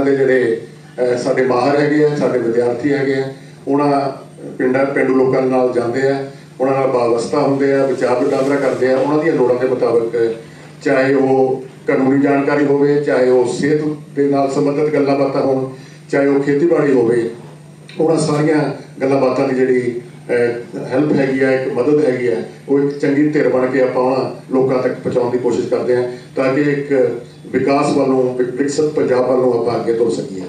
ਇਹਨਾਂ ਦੇ ਜਿਹੜੇ ਸਾਡੇ ਮਾਹਰ ਹੈਗੇ ਆ, ਸਾਡੇ ਵਿਦਿਆਰਥੀ ਹੈਗੇ ਆ, ਉਹਨਾਂ ਪਿੰਡਾਂ, ਪਿੰਡੂ ਲੋਕਾਂ ਦੇ ਨਾਲ ਜਾਂਦੇ ਆ, ਉਹਨਾਂ ਨਾਲ ਵਾਵਸਤਾ ਹੁੰਦੇ ਆ, ਵਿਚਾਰ ਵਟਾਂਦਰਾ ਕਰਦੇ ਆ, ਉਹਨਾਂ ਦੀਆਂ ਲੋੜਾਂ ਦੇ ਮੁਤਾਬਕ, ਚਾਹੇ ਉਹ ਕਾਨੂੰਨੀ ਜਾਣਕਾਰੀ ਹੋਵੇ, ਚਾਹੇ ਉਹ ਸਿਹਤ ਦੇ ਨਾਲ ਸੰਬੰਧਿਤ ਗੱਲਾਂ ਬਾਤਾਂ ਹੋਣ, ਚਾਹੇ ਉਹ ਖੇਤੀਬਾੜੀ ਹੋਵੇ, ਉਹਨਾਂ ਸਾਰੀਆਂ ਗੱਲਾਂ ਬਾਤਾਂ ਦੀ ਜਿਹੜੀ ਹੈਲਪ ਹੈਗੀ ਆ, ਇੱਕ ਮਦਦ ਹੈਗੀ ਆ, ਉਹ ਇੱਕ ਚੰਗੀ ਧਿਰ ਬਣ ਕੇ ਆਪਾਂ ਉਹਨਾਂ ਲੋਕਾਂ ਤੱਕ ਪਹੁੰਚਾਉਣ ਦੀ ਕੋਸ਼ਿਸ਼ ਕਰਦੇ ਆ ਤਾਂ ਕਿ ਇੱਕ ਵਿਕਾਸ ਵੱਲੋਂ, ਵਿਕ- ਵਿਕਸਿਤ ਪੰਜਾਬ ਵੱਲੋਂ ਆਪਾਂ ਅੱਗੇ ਤੁਰ ਸਕੀਏ।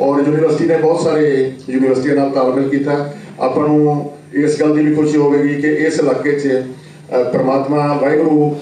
ਔਰ ਯੂਨੀਵਰਸਿਟੀ ਨੇ ਬਹੁਤ ਸਾਰੇ ਯੂਨੀਵਰਸਿਟੀਆਂ ਨਾਲ ਤਾਲਮੇਲ ਕੀਤਾ। ਆਪਾਂ ਨੂੰ ਇਸ ਗੱਲ ਦੀ ਵੀ ਖੁਸ਼ੀ ਹੋਵੇਗੀ ਕਿ ਇਸ ਇਲਾਕੇ 'ਚ ਪਰਮਾਤਮਾ ਵਾਹਿਗੁਰੂ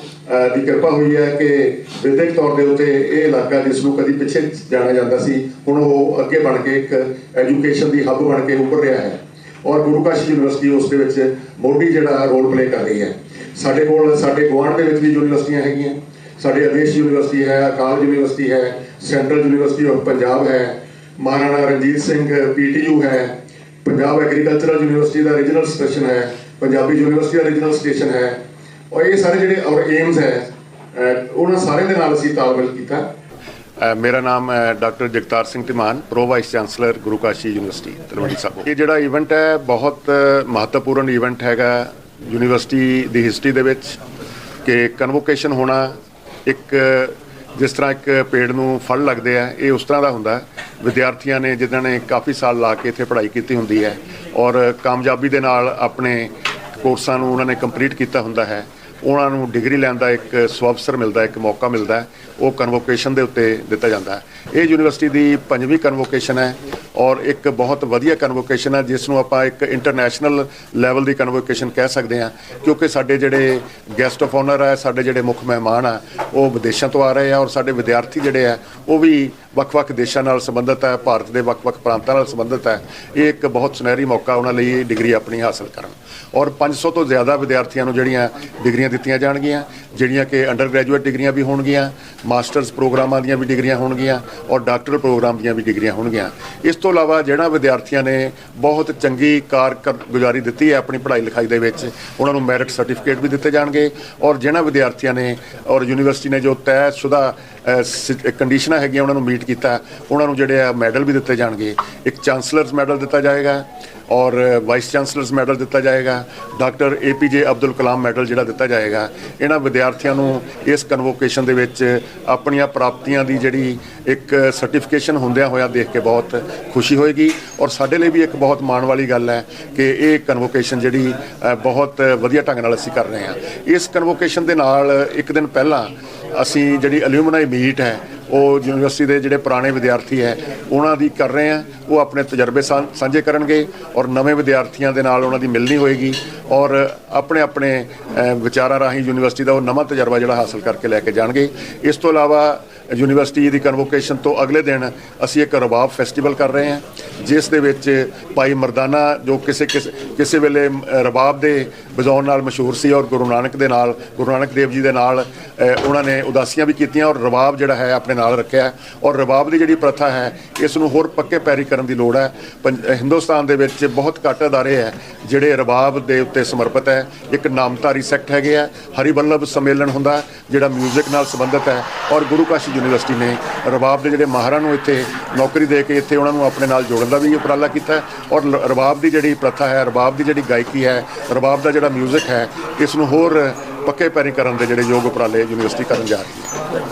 ਦੀ ਕਿਰਪਾ ਹੋਈ ਹੈ ਕਿ ਵਿਦਿਅਕ ਤੌਰ ਦੇ ਉੱਤੇ ਇਹ ਇਲਾਕਾ ਜਿਸ ਨੂੰ ਕਦੀ ਪਿੱਛੇ ਜਾਣਿਆ ਜਾਂਦਾ ਸੀ, ਹੁਣ ਉਹ ਅੱਗੇ ਬਣ ਕੇ ਇੱਕ ਐਜੂਕੇਸ਼ਨ ਦੀ ਹੱਬ ਬਣ ਕੇ ਉੱਭਰ ਰਿਹਾ ਹੈ। ਔਰ ਗੁਰੂ ਕਾਸ਼ੀ ਯੂਨੀਵਰਸਿਟੀ ਉਸ ਦੇ ਵਿੱਚ ਮੋਢੀ ਜਿਹੜਾ ਰੋਲ ਪਲੇ ਕਰ ਰਹੀ ਹੈ। ਸਾਡੇ ਕੋਲ, ਸਾਡੇ ਗੁਆਂਢ ਦੇ ਵਿੱਚ ਵੀ ਯੂਨੀਵਰਸਿਟੀਆਂ ਹੈਗੀਆਂ। ਸਾਡੇ ਆਦੇਸ਼ ਯੂਨੀਵਰਸਿਟੀ ਹੈ ਅਕਾਲ ਯੂਨੀਵਰਸਿਟੀ ਹੈ ਸੈਂਟਰਲ ਯੂਨੀਵਰਸਿਟੀ ਆਫ ਪੰਜਾਬ ਹੈ, ਮਹਾਰਾਣਾ ਰਣਜੀਤ ਸਿੰਘ ਪੀਟੀਯੂ ਹੈ, ਪੰਜਾਬ ਐਗਰੀਕਲਚਰਲ ਯੂਨੀਵਰਸਿਟੀ ਦਾ ਰੀਜਨਲ ਸਟੇਸ਼ਨ ਹੈ, ਪੰਜਾਬੀ ਯੂਨੀਵਰਸਿਟੀ ਦਾ ਰੀਜਨਲ ਸਟੇਸ਼ਨ ਹੈ। ਔਰ ਇਹ ਸਾਰੇ ਜਿਹੜੇ ਔਰ ਏਮਸ ਹੈ ਉਹਨਾਂ ਸਾਰੇ ਦੇ ਨਾਲ ਅਸੀਂ ਤਾਲਮੇਲ ਕੀਤਾ। ਮੇਰਾ ਨਾਮ ਹੈ doctor Jagtar Singh Dhiman, pro vice chancellor Guru Kashi university, Talwandi Sabo ਇਹ ਜਿਹੜਾ ਇਵੈਂਟ ਹੈ, ਬਹੁਤ ਮਹੱਤਵਪੂਰਨ ਇਵੈਂਟ ਹੈਗਾ। ਯੂਨੀਵਰਸਿਟੀ ਦੀ ਹਿਸਟਰੀ ਦੇ ਵਿੱਚ ਕਿ ਕਨਵੋਕੇਸ਼ਨ ਹੋਣਾ ਇੱਕ, ਜਿਸ ਤਰ੍ਹਾਂ ਇੱਕ ਪੇੜ ਨੂੰ ਫਲ ਲੱਗਦੇ ਆ, ਇਹ ਉਸ ਤਰ੍ਹਾਂ ਦਾ ਹੁੰਦਾ। ਵਿਦਿਆਰਥੀਆਂ ਨੇ, ਜਿਨ੍ਹਾਂ ਨੇ ਕਾਫੀ ਸਾਲ ਲਾ ਕੇ ਇੱਥੇ ਪੜ੍ਹਾਈ ਕੀਤੀ ਹੁੰਦੀ ਹੈ। ਔਰ ਕਾਮਯਾਬੀ ਦੇ ਨਾਲ ਆਪਣੇ ਕੋਰਸਾਂ ਨੂੰ ਉਹਨਾਂ ਨੇ ਕੰਪਲੀਟ ਕੀਤਾ ਹੁੰਦਾ ਹੈ। ਉਹਨਾਂ ਨੂੰ ਡਿਗਰੀ ਲੈਣ ਦਾ ਇੱਕ ਸਵਅਵਸਰ ਮਿਲਦਾ, ਇੱਕ ਮੌਕਾ ਮਿਲਦਾ ਉਹ ਕਨਵੋਕੇਸ਼ਨ ਦੇ ਉੱਤੇ ਦਿੱਤਾ ਜਾਂਦਾ ਹੈ। ਇਹ ਯੂਨੀਵਰਸਿਟੀ ਦੀ ਪੰਜਵੀਂ ਕਨਵੋਕੇਸ਼ਨ ਹੈ। ਔਰ ਇੱਕ ਬਹੁਤ ਵਧੀਆ ਕਨਵੋਕੇਸ਼ਨ ਹੈ ਜਿਸ ਨੂੰ ਆਪਾਂ ਇੱਕ ਇੰਟਰਨੈਸ਼ਨਲ ਲੈਵਲ ਦੀ ਕਨਵੋਕੇਸ਼ਨ ਕਹਿ ਸਕਦੇ ਹਾਂ, ਕਿਉਂਕਿ ਸਾਡੇ ਜਿਹੜੇ ਗੈਸਟ ਆਫ ਆਨਰ ਹੈ ਸਾਡੇ ਜਿਹੜੇ ਮੁੱਖ ਮਹਿਮਾਨ ਆ, ਉਹ ਵਿਦੇਸ਼ਾਂ ਤੋਂ ਆ ਰਹੇ ਆ ਔਰ ਸਾਡੇ ਵਿਦਿਆਰਥੀ ਜਿਹੜੇ ਆ, ਉਹ ਵੀ ਵੱਖ-ਵੱਖ ਦੇਸ਼ਾਂ ਨਾਲ ਸੰਬੰਧਿਤ ਹੈ ਭਾਰਤ ਦੇ ਵੱਖ-ਵੱਖ ਪ੍ਰਾਂਤਾਂ ਨਾਲ ਸੰਬੰਧਿਤ ਹੈ ਇਹ ਇੱਕ ਬਹੁਤ ਸੁਨਹਿਰੀ ਮੌਕਾ ਉਹਨਾਂ ਲਈ ਇਹ ਡਿਗਰੀ ਆਪਣੀ ਹਾਸਲ ਕਰਨ। ਔਰ 500 ਤੋਂ ਜ਼ਿਆਦਾ ਵਿਦਿਆਰਥੀਆਂ ਨੂੰ ਜਿਹੜੀਆਂ ਡਿਗਰੀਆਂ ਦਿੱਤੀਆਂ ਜਾਣਗੀਆਂ, ਜਿਹੜੀਆਂ ਕਿ ਅੰਡਰ ਗ੍ਰੈਜੂਏਟ ਡਿਗਰੀਆਂ ਵੀ ਹੋਣਗੀਆਂ ਮਾਸਟਰਸ ਪ੍ਰੋਗਰਾਮਾਂ ਦੀਆਂ ਵੀ ਡਿਗਰੀਆਂ ਹੋਣਗੀਆਂ ਔਰ ਡਾਕਟਰ ਪ੍ਰੋਗਰਾਮ ਦੀਆਂ ਵੀ ਡਿਗਰੀਆਂ ਹੋਣਗੀਆਂ। ਇਸ ਤੋਂ ਤੋਂ ਇਲਾਵਾ ਜਿਹੜਾ ਵਿਦਿਆਰਥੀਆਂ ਨੇ ਬਹੁਤ ਚੰਗੀ ਕਾਰਗੁਜ਼ਾਰੀ ਦਿੱਤੀ ਹੈ ਆਪਣੀ ਪੜ੍ਹਾਈ ਲਿਖਾਈ ਦੇ ਵਿੱਚ, ਉਹਨਾਂ ਨੂੰ ਮੈਰਿਟ ਸਰਟੀਫਿਕੇਟ ਵੀ ਦਿੱਤੇ ਜਾਣਗੇ ਔਰ ਜਿਹਨਾਂ ਵਿਦਿਆਰਥੀਆਂ ਨੇ ਔਰ ਯੂਨੀਵਰਸਿਟੀ ਨੇ ਜੋ ਤੈਅਸ਼ੁਦਾ ਕੰਡੀਸ਼ਨਾਂ ਹੈਗੀਆਂ ਉਹਨਾਂ ਨੂੰ ਮੀਟ ਕੀਤਾ, ਉਹਨਾਂ ਨੂੰ ਜਿਹੜੇ ਆ ਮੈਡਲ ਵੀ ਦਿੱਤੇ ਜਾਣਗੇ। ਇੱਕ ਚਾਂਸਲਰਸ ਮੈਡਲ ਦਿੱਤਾ ਜਾਏਗਾ ਔਰ ਵਾਈਸ ਚਾਂਸਲਰਸ ਮੈਡਲ ਦਿੱਤਾ ਜਾਏਗਾ, doctor APJ Abdul Kalam medal ਜਿਹੜਾ ਦਿੱਤਾ ਜਾਏਗਾ। ਇਹਨਾਂ ਵਿਦਿਆਰਥੀਆਂ ਨੂੰ ਇਸ ਕਨਵੋਕੇਸ਼ਨ ਦੇ ਵਿੱਚ ਆਪਣੀਆਂ ਪ੍ਰਾਪਤੀਆਂ ਦੀ ਜਿਹੜੀ ਇੱਕ ਸਰਟੀਫਿਕੇਸ਼ਨ ਹੁੰਦਿਆਂ ਹੋਇਆ ਦੇਖ ਕੇ ਬਹੁਤ ਖੁਸ਼ੀ ਹੋਏਗੀ। ਔਰ ਸਾਡੇ ਲਈ ਵੀ ਇੱਕ ਬਹੁਤ ਮਾਣ ਵਾਲੀ ਗੱਲ ਹੈ ਕਿ ਇਹ ਕਨਵੋਕੇਸ਼ਨ ਜਿਹੜੀ ਬਹੁਤ ਵਧੀਆ ਢੰਗ ਨਾਲ ਅਸੀਂ ਕਰ ਰਹੇ ਹਾਂ। ਇਸ ਕਨਵੋਕੇਸ਼ਨ ਦੇ ਨਾਲ ਇੱਕ ਦਿਨ ਪਹਿਲਾਂ ਅਸੀਂ ਜਿਹੜੀ ਅਲੂਮਨਾਈ ਮੀਟ ਹੈ ਉਹ ਯੂਨੀਵਰਸਿਟੀ ਦੇ ਜਿਹੜੇ ਪੁਰਾਣੇ ਵਿਦਿਆਰਥੀ ਹੈ, ਉਹਨਾਂ ਦੀ ਕਰ ਰਹੇ ਆ ਉਹ ਆਪਣੇ ਤਜਰਬੇ ਸਾਂ- ਸਾਂਝੇ ਕਰਨਗੇ ਔਰ ਨਵੇਂ ਵਿਦਿਆਰਥੀਆਂ ਦੇ ਨਾਲ ਉਹਨਾਂ ਦੀ ਮਿਲਣੀ ਹੋਏਗੀ ਔਰ ਆਪਣੇ ਆਪਣੇ ਵਿਚਾਰਾਂ ਰਾਹੀਂ ਯੂਨੀਵਰਸਿਟੀ ਦਾ ਉਹ ਨਵਾਂ ਤਜਰਬਾ ਜਿਹੜਾ ਹਾਸਲ ਕਰਕੇ ਲੈ ਕੇ ਜਾਣਗੇ। ਇਸ ਤੋਂ ਇਲਾਵਾ ਯੂਨੀਵਰਸਿਟੀ ਦੀ ਕਨਵੋਕੇਸ਼ਨ ਤੋਂ ਅਗਲੇ ਦਿਨ ਅਸੀਂ ਇੱਕ ਰਬਾਬ ਫੈਸਟੀਵਲ ਕਰ ਰਹੇ ਹਾਂ, ਜਿਸ ਦੇ ਵਿੱਚ ਭਾਈ ਮਰਦਾਨਾ, ਜੋ ਕਿਸੇ ਕਿਸੇ- ਕਿਸੇ ਵੇਲੇ ਰਬਾਬ ਦੇ ਵਜਾਉਣ ਨਾਲ ਮਸ਼ਹੂਰ ਸੀ ਔਰ ਗੁਰੂ ਨਾਨਕ ਦੇ ਨਾਲ, ਗੁਰੂ ਨਾਨਕ ਦੇਵ ਜੀ ਦੇ ਨਾਲ ਉਹਨਾਂ ਨੇ ਉਦਾਸੀਆਂ ਵੀ ਕੀਤੀਆਂ ਔਰ ਰਬਾਬ ਜਿਹੜਾ ਹੈ ਆਪਣੇ ਨਾਲ ਰੱਖਿਆ ਔਰ ਰਬਾਬ ਦੀ ਜਿਹੜੀ ਪ੍ਰਥਾ ਹੈ, ਇਸ ਨੂੰ ਹੋਰ ਪੱਕੇ ਪੈਰੀ ਕਰਨ ਦੀ ਲੋੜ ਹੈ। ਪੰਜ- ਹਿੰਦੁਸਤਾਨ ਦੇ ਵਿੱਚ ਬਹੁਤ ਘੱਟ ਅਦਾਰੇ ਹੈ ਜਿਹੜੇ ਰਬਾਬ ਦੇ ਉੱਤੇ ਸਮਰਪਿਤ ਹੈ। ਇੱਕ ਨਾਮਧਾਰੀ ਸੈਕਟ ਹੈਗੇ ਆ ਹਰੀ ਬੱਲਭ ਸੰਮੇਲਨ ਹੁੰਦਾ, ਜਿਹੜਾ 뮤직 ਨਾਲ ਸੰਬੰਧਿਤ ਹੈ ਔਰ ਗੁਰੂ ਕਾਸ਼ੀ ਯੂਨੀਵਰਸਿਟੀ ਨੇ ਰਬਾਬ ਦੇ ਜਿਹੜੇ ਮਾਹਰਾਂ ਨੂੰ ਇੱਥੇ ਨੌਕਰੀ ਦੇ ਕੇ ਇੱਥੇ ਉਹਨਾਂ ਨੂੰ ਆਪਣੇ ਨਾਲ ਜੋੜਨ ਦਾ ਵੀ ਉਪਰਾਲਾ ਕੀਤਾ ਔਰ ਲ- ਰਬਾਬ ਦੀ ਜਿਹੜੀ ਪ੍ਰਥਾ ਹੈ ਰਬਾਬ ਦੀ ਜਿਹੜੀ ਗਾਇਕੀ ਹੈ ਰਬਾਬ ਦਾ ਜਿਹੜਾ 뮤직 ਹੈ, ਇਸ ਨੂੰ ਹੋਰ ਪੱਕੇ ਪੈਰੀ ਕਰਨ ਦੇ ਜਿਹੜੇ ਯੋਗ ਉਪਰਾਲੇ ਯੂਨੀਵਰਸਿਟੀ ਕਰਨ ਜਾ ਰਹੀ ਹੈ।